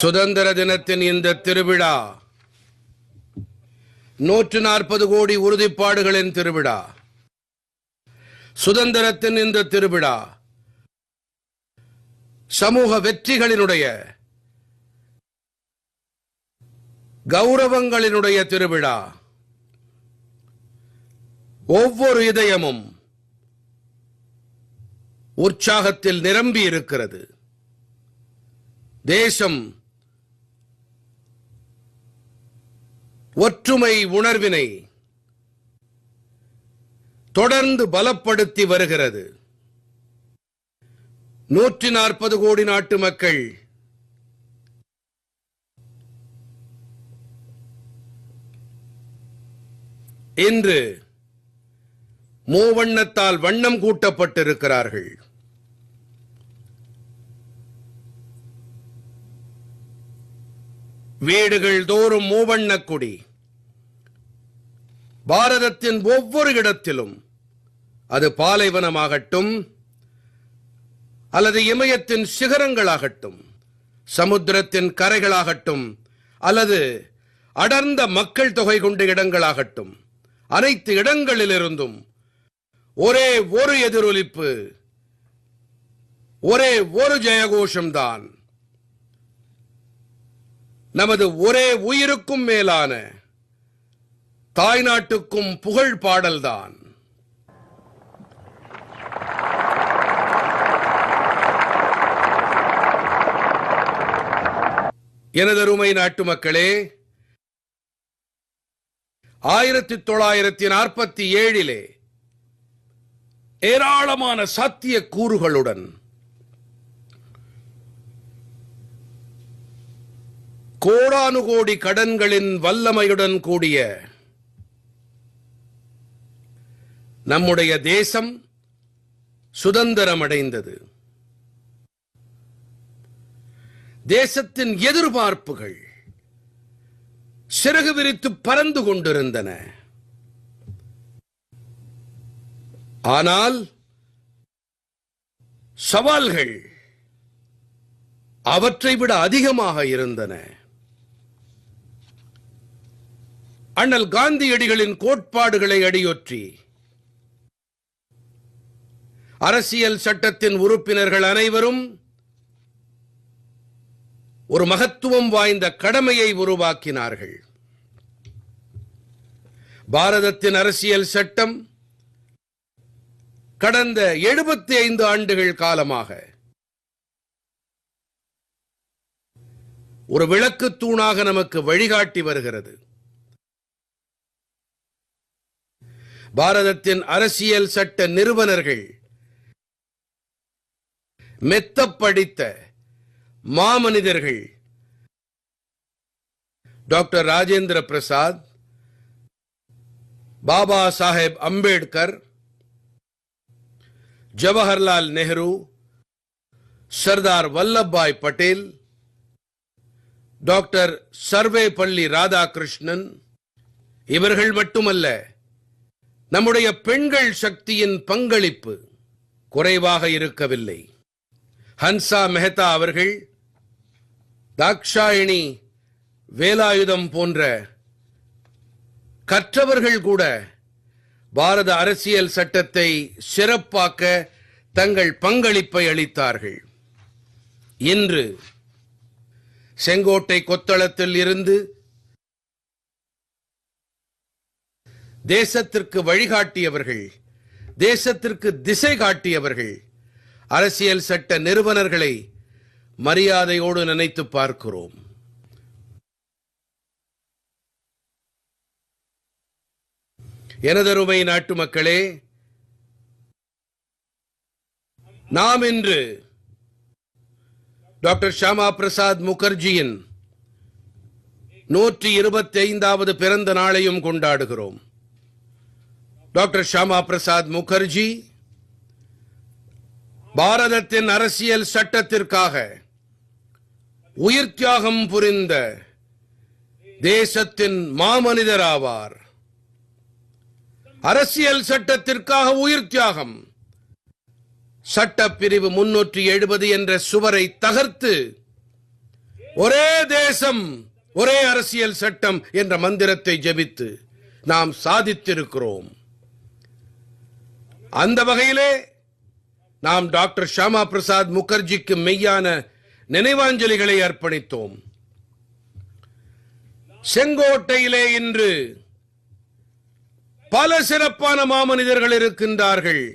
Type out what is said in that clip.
சுதந்திர தினத்தின் இந்த திருவிழா நூற்று நாற்பது கோடி உறுதிப்பாடுகளின் திருவிழா சுதந்திரத்தின் இந்த திருவிழா சமூக வெற்றிகளினுடைய கௌரவங்களினுடைய திருவிழா. ஒவ்வொரு இதயமும் உற்சாகத்தில் நிரம்பி இருக்கிறது தேசம் ஒற்றுமை உணர்வினை தொடர்ந்து பலப்படுத்தி வருகிறது. நூற்றி நாற்பது கோடி நாட்டு மக்கள் இன்று மூவண்ணத்தால் வண்ணம் கூட்டப்பட்டிருக்கிறார்கள். வீடுகள் தோறும் மூவண்ணக் கொடி. பாரதத்தின் ஒவ்வொரு இடத்திலும் அது பாலைவனமாகட்டும் அல்லது இமயத்தின் சிகரங்களாகட்டும் சமுத்திரத்தின் கரைகளாகட்டும் அல்லது அடர்ந்த மக்கள் தொகை கொண்ட இடங்களாகட்டும் அனைத்து இடங்களிலிருந்தும் ஒரே ஒரு எதிரொலிப்பு ஒரே ஒரு ஜெயகோஷம்தான். நமது ஒரே உயிருக்கும் மேலான தாய் நாட்டுக்கும் புகழ் பாடல்தான். எனதருமை நாட்டு மக்களே ஆயிரத்தி தொள்ளாயிரத்தி நாற்பத்தி ஏழிலே ஏராளமான சாத்திய கூறுகளுடன் கோடானு கோடி கடன்களின் வல்லமையுடன் கூடிய நம்முடைய தேசம் சுதந்திரம் அடைந்தது தேசத்தின் எதிர்பார்ப்புகள் சிறகு விரித்து பறந்து கொண்டிருந்தன. ஆனால் சவால்கள் அவற்றை விட அதிகமாக இருந்தன. அண்ணல் காந்தியடிகளின் கோட்பாடுகளை அடியொற்றி அரசியல் சட்டத்தின் உறுப்பினர்கள் அனைவரும் ஒரு மகத்துவம் வாய்ந்த கடமையை உருவாக்கினார்கள். பாரதத்தின் அரசியல் சட்டம் கடந்த எழுபத்தி ஐந்து ஆண்டுகள் காலமாக ஒரு விளக்கு தூணாக நமக்கு வழிகாட்டி வருகிறது. பாரதத்தின் அரசியல் சட்ட நிறுவனர்கள் மெத்த படித்த மாமனிதர்கள். Doctor Rajendra Prasad Baba Saheb Ambedkar Jawaharlal Nehru Sardar Vallabhbhai Patel doctor Sarvepalli Radhakrishnan. இவர்கள் மட்டுமல்ல நம்முடைய பெண்கள் சக்தியின் பங்களிப்பு குறைவாக இருக்கவில்லை. ஹன்சா மெஹதா அவர்கள் தாக்ஷாயணி வேலாயுதம் போன்ற கற்றவர்கள் கூட பாரத அரசியல் சட்டத்தை சிறப்பாக்க தங்கள் பங்களிப்பை அளித்தார்கள். இன்று செங்கோட்டை கொத்தளத்தில் இருந்து தேசத்திற்கு வழிகாட்டியவர்கள் தேசத்திற்கு திசை காட்டியவர்கள் அரசியல் சட்ட நிறுவனர்களை மரியாதையோடு நினைத்து பார்க்கிறோம். எனதருமை நாட்டு மக்களே நாம் இன்று டாக்டர் ஷாமா பிரசாத் முகர்ஜியின் நூற்றி இருபத்தி ஐந்தாவது பிறந்த நாளையும் கொண்டாடுகிறோம். டாக்டர் ஷாமா பிரசாத் முகர்ஜி பாரதத்தின் அரசியல் சட்டத்திற்காக உயிர் தியாகம் புரிந்த தேசத்தின் மாமனிதராவார். அரசியல் சட்டத்திற்காக உயிர் தியாகம் சட்டப்பிரிவு முன்னூற்றி எழுபது என்ற சுவரை தகர்த்து ஒரே தேசம் ஒரே அரசியல் சட்டம் என்ற மந்திரத்தை ஜெபித்து நாம் சாதித்திருக்கிறோம். அந்த வகையிலே நாம் டாக்டர் ஷாமா பிரசாத் முகர்ஜிக்கு மெய்யான நினைவாஞ்சலிகளை அர்ப்பணித்தோம். செங்கோட்டையிலே இன்று பல சிறப்பான மாமனிதர்கள் இருக்கின்றார்கள்.